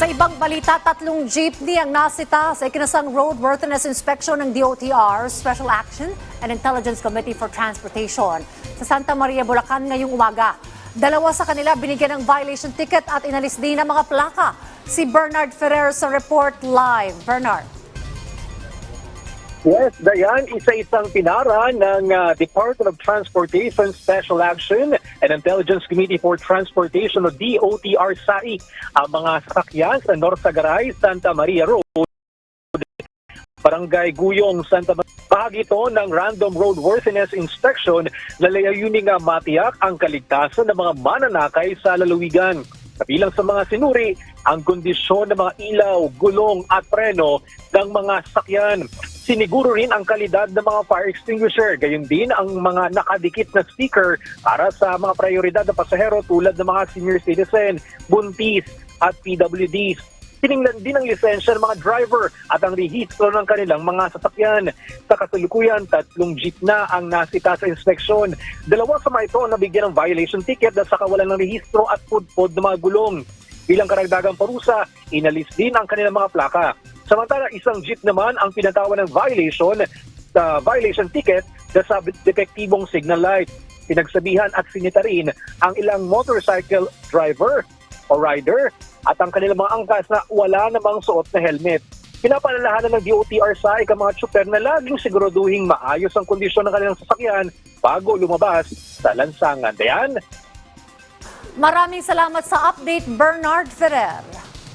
Sa ibang balita, tatlong jeepney ang nasita sa ikinasang roadworthiness inspection ng DOTR, Special Action and Intelligence Committee for Transportation sa Santa Maria, Bulacan ngayong umaga. Dalawa sa kanila binigyan ng violation ticket at inalis din ang mga plaka. Si Bernard Ferrer sa report live. Bernard. Yes, Dayan, isa-isang pinara ng ah, Department of Transportation Special Action and Intelligence Committee for Transportation o DOTR SAI ang mga sasakyan sa Norsagaray, Santa Maria Road, Barangay Guyong, Santa Maria. Bahagi ito ng Random Roadworthiness Inspection na layunin nga matiyak ang kaligtasan ng mga mananakay sa lalawigan. Kabilang sa mga sinuri, ang kondisyon ng mga ilaw, gulong at preno ng mga sakyan. Siniguro rin ang kalidad ng mga fire extinguisher, gayon din ang mga nakadikit na sticker para sa mga prioridad na pasahero tulad ng mga senior citizen, buntis at PWDs. Tiningnan din ang lisensya ng mga driver at ang rehistro ng kanilang mga sasakyan. Sa kasalukuyan, tatlong jeep na ang nasita sa inspeksyon. Dalawa sa mga ito ang nabigyan ng violation ticket dahil sa kawalan ng rehistro at pudpod ng mga gulong. Bilang karagdagang parusa, inalis din ang kanilang mga plaka. Samantala, isang jeep naman ang pinatawan ng violation sa violation ticket dahil sa depektibong signal light. Pinagsabihan at sinita rin ang ilang motorcycle driver o rider at ang kanilang mga angkas na wala namang suot na helmet. Pinapalalahanan ng DOTR sa ika mga tsuper na laging siguraduhing maayos ang kondisyon ng kanilang sasakyan bago lumabas sa lansangan. Dayan, Maraming salamat sa update, Bernard Ferrer.